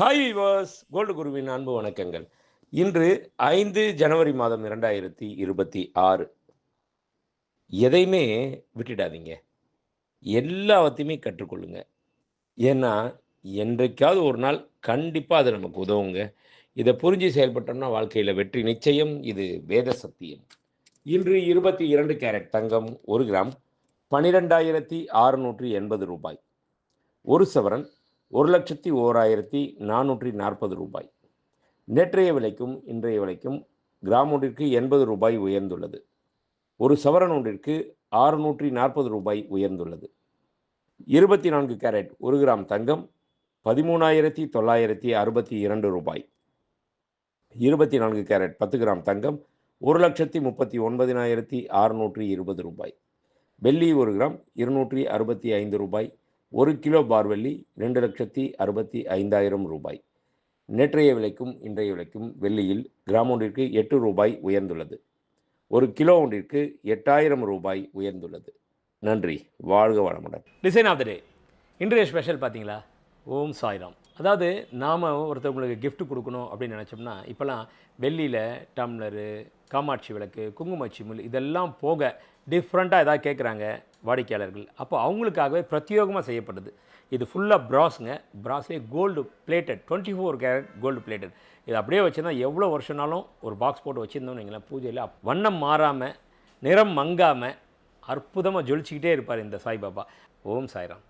Hi was gold குருவின் அன்பு வணக்கங்கள். இன்று ஐந்து ஜனவரி மாதம் இரண்டாயிரத்தி இருபத்தி ஆறு. எதையுமே விட்டுடாதீங்க. எல்லாத்தையுமே கற்றுக்கொள்ளுங்க. ஏன்னா என்றைக்காவது ஒரு நாள் கண்டிப்பாக அது நமக்கு உதவுங்க. இதை புரிஞ்சு செயல்பட்டோம்னா வாழ்க்கையில் வெற்றி நிச்சயம். இது வேத சத்தியம். இன்று இருபத்தி இரண்டு கேரட் தங்கம் ஒரு கிராம் பனிரெண்டாயிரத்தி அறுநூற்றி எண்பது ரூபாய். ஒரு சவரன் ஒரு லட்சத்தி ஓராயிரத்தி நானூற்றி நாற்பது ரூபாய். நேற்றைய விலைக்கும் இன்றைய விலைக்கும் கிராம் ஒன்றிற்கு எண்பது ரூபாய் உயர்ந்துள்ளது. ஒரு சவரன் ஒன்றிற்கு ஆறுநூற்றி நாற்பது ரூபாய் உயர்ந்துள்ளது. இருபத்தி நான்கு கேரட் ஒரு கிராம் தங்கம் பதிமூணாயிரத்தி தொள்ளாயிரத்தி அறுபத்தி இரண்டு ரூபாய். இருபத்தி நான்கு கேரட் பத்து கிராம் தங்கம் ஒரு லட்சத்தி முப்பத்தி ஒன்பதினாயிரத்தி அறுநூற்றி இருபது ரூபாய். வெள்ளி ஒரு கிராம் இருநூற்றி அறுபத்தி ஐந்து ரூபாய். ஒரு கிலோ பார்வெள்ளி ரெண்டு லட்சத்தி அறுபத்தி ஐந்தாயிரம் ரூபாய். நேற்றைய விலைக்கும் இன்றைய விலைக்கும் வெள்ளியில் கிராம் ஒன்றிற்கு எட்டு ரூபாய் உயர்ந்துள்ளது. ஒரு கிலோ ஒன்றிற்கு எட்டாயிரம் ரூபாய் உயர்ந்துள்ளது. நன்றி. வாழ்க வளமுடன். டிசைன் ஆஃப் த டே இன்றைய ஸ்பெஷல் பார்த்தீங்களா? ஓம் சாய்ராம். அதாவது நாம் ஒருத்தவங்களுக்கு கிஃப்ட் கொடுக்கணும் அப்படின்னு நினச்சோம்னா இப்போல்லாம் வெள்ளியில் டம்ளரு காமாட்சி விளக்கு குங்குமாட்சி முள் இதெல்லாம் போக டிஃப்ரெண்ட்டாக எதாவது கேட்குறாங்க வாடிக்கையாளர்கள். அப்போ அவங்களுக்காகவே பிரத்யேகமாக செய்யப்பட்டது இது ஃபுல்லாக ப்ராஸுங்க ப்ராஸ்லேயே gold plated twenty four carat gold plated இது அப்படியே வச்சுருந்தா எவ்வளோ வருஷம்னாலும் ஒரு பாக்ஸ் போட்டு வச்சுருந்தோம்னு வைங்களேன் பூஜையில் வண்ணம் மாறாமல் நிறம் மங்காமல் அற்புதமாக ஜொலிச்சுக்கிட்டே இருப்பார் இந்த சாய்பாபா. ஓம் சாய்ராம்.